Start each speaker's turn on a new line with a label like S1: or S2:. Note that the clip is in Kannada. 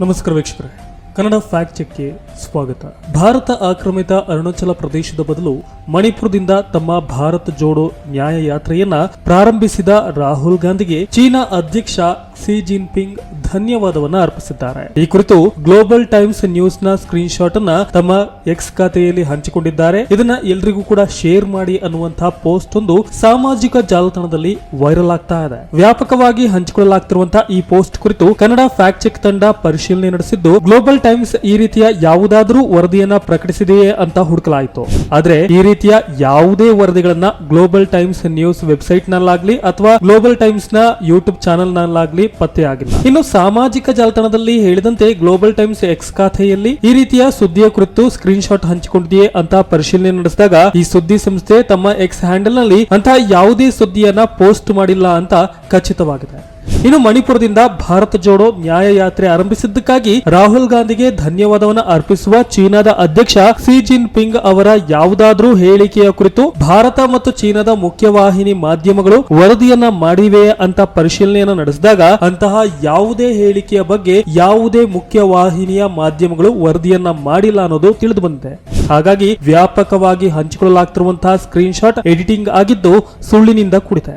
S1: ನಮಸ್ಕಾರ ವೀಕ್ಷಕರೇ. ಕನ್ನಡ ಫ್ಯಾಕ್ಟ್ ಚೆಕ್ಗೆ ಸ್ವಾಗತ. ಭಾರತ ಆಕ್ರಮಿತ ಅರುಣಾಚಲ ಪ್ರದೇಶದ ಬದಲು ಮಣಿಪುರದಿಂದ ತಮ್ಮ ಭಾರತ ಜೋಡೋ ನ್ಯಾಯ ಯಾತ್ರೆಯನ್ನ ಪ್ರಾರಂಭಿಸಿದ ರಾಹುಲ್ ಗಾಂಧಿಗೆ ಚೀನಾ ಅಧ್ಯಕ್ಷ ಸಿ ಜಿನ್ಪಿಂಗ್ ಧನ್ಯವಾದವನ್ನ ಅರ್ಪಿಸಿದ್ದಾರೆ. ಈ ಕುರಿತು ಗ್ಲೋಬಲ್ ಟೈಮ್ಸ್ ನ್ಯೂಸ್ನ ಸ್ಕ್ರೀನ್ ಶಾಟ್ ಅನ್ನ ತಮ್ಮ ಎಕ್ಸ್ ಖಾತೆಯಲ್ಲಿ ಹಂಚಿಕೊಂಡಿದ್ದಾರೆ. ಇದನ್ನ ಎಲ್ರಿಗೂ ಕೂಡ ಶೇರ್ ಮಾಡಿ ಅನ್ನುವಂತಹ ಪೋಸ್ಟ್ ಒಂದು ಸಾಮಾಜಿಕ ಜಾಲತಾಣದಲ್ಲಿ ವೈರಲ್ ಆಗ್ತಾ ಇದೆ. ವ್ಯಾಪಕವಾಗಿ ಹಂಚಿಕೊಳ್ಳಲಾಗ್ತಿರುವಂತಹ ಈ ಪೋಸ್ಟ್ ಕುರಿತು ಕನ್ನಡ ಫ್ಯಾಕ್ಟ್ ಚೆಕ್ ತಂಡ ಪರಿಶೀಲನೆ ನಡೆಸಿದ್ದು ಗ್ಲೋಬಲ್ ಟೈಮ್ಸ್ ಈ ರೀತಿಯ ಯಾವುದಾದ್ರೂ ವರದಿಯನ್ನ ಪ್ರಕಟಿಸಿದೆಯೇ ಅಂತ ಹುಡುಕಲಾಯಿತು. ಆದ್ರೆ ಈ ರೀತಿಯ ಯಾವುದೇ ವರದಿಗಳನ್ನ ಗ್ಲೋಬಲ್ ಟೈಮ್ಸ್ ನ್ಯೂಸ್ ವೆಬ್ಸೈಟ್ ನಲ್ಲಾಗ್ಲಿ ಅಥವಾ ಗ್ಲೋಬಲ್ ಟೈಮ್ಸ್ನ ಯೂಟ್ಯೂಬ್ ಚಾನೆಲ್ ನಲ್ಲಾಗ್ಲಿ ಪತ್ತೆ ಇನ್ನು ಸಾಮಾಜಿಕ ಜಾಲತಾಣದಲ್ಲಿ ಹೇಳಿದಂತೆ ಗ್ಲೋಬಲ್ ಟೈಮ್ಸ್ ಎಕ್ಸ್ ಖಾತೆಯಲ್ಲಿ ಈ ರೀತಿಯ ಸುದ್ದಿಯ ಕುರಿತು ಸ್ಕ್ರೀನ್ ಶಾಟ್ ಹಂಚಿಕೊಂಡಿದೆಯೇ ಅಂತ ಪರಿಶೀಲನೆ ನಡೆಸಿದಾಗ ಈ ಸುದ್ದಿ ಸಂಸ್ಥೆ ತಮ್ಮ ಎಕ್ಸ್ ಹ್ಯಾಂಡಲ್ನಲ್ಲಿ ಅಂತಹ ಯಾವುದೇ ಸುದ್ದಿಯನ್ನ ಪೋಸ್ಟ್ ಮಾಡಿಲ್ಲ ಅಂತ ಖಚಿತವಾಗಿದೆ. ಇನ್ನು ಮಣಿಪುರದಿಂದ ಭಾರತ ಜೋಡೋ ನ್ಯಾಯ ಯಾತ್ರೆ ಆರಂಭಿಸಿದ್ದಕ್ಕಾಗಿ ರಾಹುಲ್ ಗಾಂಧಿಗೆ ಧನ್ಯವಾದವನ್ನು ಅರ್ಪಿಸುವ ಚೀನಾದ ಅಧ್ಯಕ್ಷ ಸಿ ಜಿನ್ ಪಿಂಗ್ ಅವರ ಯಾವುದಾದ್ರೂ ಹೇಳಿಕೆಯ ಕುರಿತು ಭಾರತ ಮತ್ತು ಚೀನಾದ ಮುಖ್ಯವಾಹಿನಿ ಮಾಧ್ಯಮಗಳು ವರದಿಯನ್ನ ಮಾಡಿವೆ ಅಂತ ಪರಿಶೀಲನೆಯನ್ನ ನಡೆಸಿದಾಗ ಅಂತಹ ಯಾವುದೇ ಹೇಳಿಕೆಯ ಬಗ್ಗೆ ಯಾವುದೇ ಮುಖ್ಯವಾಹಿನಿಯ ಮಾಧ್ಯಮಗಳು ವರದಿಯನ್ನ ಮಾಡಿಲ್ಲ ಅನ್ನೋದು ತಿಳಿದು ಬಂದಿದೆ. ಹಾಗಾಗಿ ವ್ಯಾಪಕವಾಗಿ ಹಂಚಿಕೊಳ್ಳಲಾಗ್ತಿರುವಂತಹ ಸ್ಕ್ರೀನ್ಶಾಟ್ ಎಡಿಟಿಂಗ್ ಆಗಿದ್ದು ಸುಳ್ಳಿನಿಂದ ಕೂಡಿದೆ.